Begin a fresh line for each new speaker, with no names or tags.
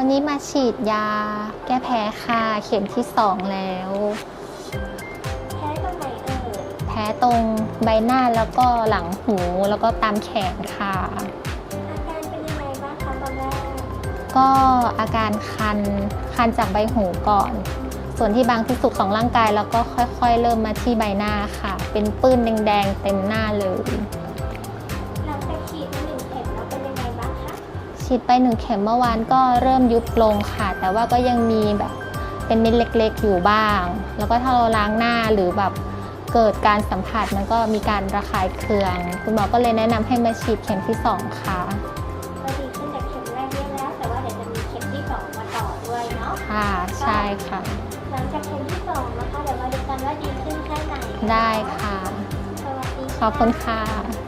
วันนี้มาฉีดยา แก้แพ้ค่ะเข็มที่สองแล้ว
แพ้ตรงไหนเอ่ย
แพ้ตรงใบหน้าแล้วก็หลังหูแล้วก็ตามแขนค่ะ
อาการเป็นยังไงบ้างคะตอนแรก
ก็อาการคันคันจากใบหูก่อน ส่วนที่บางที่สุดของร่างกายแล้วก็ค่อยๆ เริ่มมาที่ใบหน้าค่ะ เป็นปื้นแดงๆเต็มหน้าเลย ฉีดไปหนึ่งเข็มเมื่อวานก็เริ่มยุบลงค่ะ แต่ว่าก็ยังมีแบบเป็นเม็ดเล็กๆ อยู่บ้าง แล้วก็ถ้าเราล้างหน้าหรือแบบเกิดการสัมผัสมันก็มีการระคายเคือง คุณหมอก็เลยแนะนำให้มาฉีดเข็มที่สองค่ะ
ก็ดีขึ้นจากเข็มแรกเยอะแล้ว แต่ว่าเดี๋ยวจะมีเข็มที่สองมาต่อด้วยเนาะ
ค่ะใช่ค่ะ
หลังจากเข็มที่สองนะคะเดี๋ยวมาดูกันว่าดีขึ้นแค่ไหน
ได้ค่ะ
สวัสดีะ
ขอบคุณค่ะ